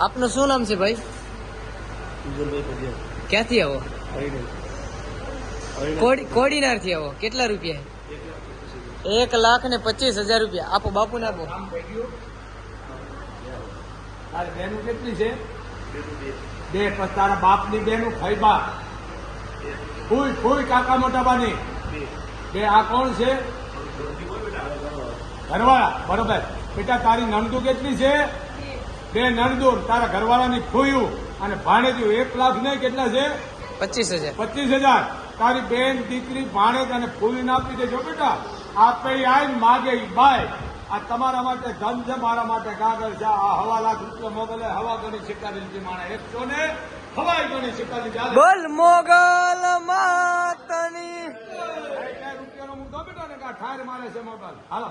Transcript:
આપનું શું નામ છે ભાઈ? ક્યાંથી આવો? કોડી કોડીનારથી આવો. કેટલા રૂપિયા? એક લાખ ને પચીસ હજાર રૂપિયા. આપો બાપુ ને આપો કેટલી છે? બે પછી તારા બાપની બેનું ખૈબા ફૂઈ ફૂઈ કાકા મોટા બાની બે આ કોણ છે? ઘરવાળા બરોબર. બેટા તારી નણદુ કેટલી છે? બે નણદુ તારા ઘરવાળાની ખોયું અને ભાણેજું એક લાખ નહીં કેટલા છે? પચીસ હજાર. પચીસ હજાર. તારી બેન દીકરી ભાણેજ અને ફૂલીને આપી દેજો બેટા. આપે આઈને માગે બાય. આ તમારા માટે ધન છે મારા માટે કાગળ છે. આ હવા લાખ રૂપિયા મોગલે હવા ગણી શીખાડી લીધી માણે. એકસો ને હવાઈ ગણી શીખાડી લીધી. બોલ મોગલ માતની. રૂપિયાનો મુદ્દો બેટા ને ઠાર મારે છે મોગલ હાલો.